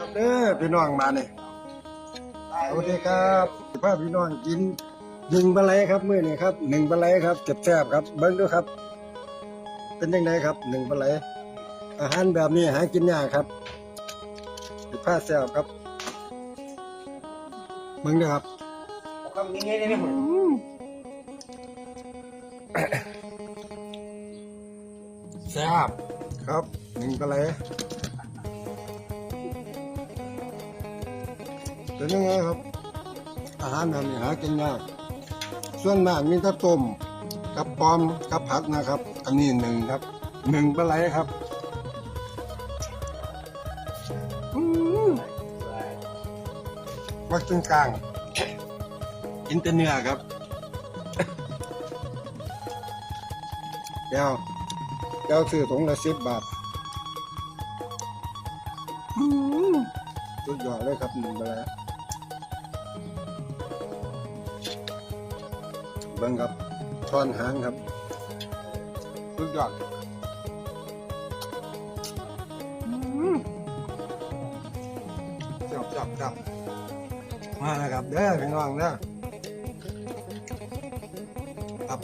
ครับเด้อพี่น้องมาเนี่ยสวัสดีครับพาพี่น้องกินหนึ่งปลาไหลครับมื้อนี้ครับหนึ่งปลาไหลครับเจ็บแซ่บครับเบิ้งดูครับ เป็นยังไงครับหนึ่งปลาไหลอาหารแบบนี้หากินยากครับสิผ้าแซ่บครับเบิ้งดูครับคำนี้ได้ไหมผมแซ่บครับหนึ่งปลาไหล เป็นยังไงครับ อาหารแบบนี้หากินยากส่วนมากมีแต่ต้มกับปอมกับผัดนะครับ อันนี้หนึ่งครับหนึ่งปลาไหลครับวัดตรงกลางกินแต่เนื้อครับเดี๋ยวเดี๋ยวซื้อถุงละสิบบาทสุดยอดเลยครับหนึ่งปลา เบิ่งครับช้อนหางครับสุดยอดจับจับจับมาแล้วครับเด้อพี่น้องเด้อครับ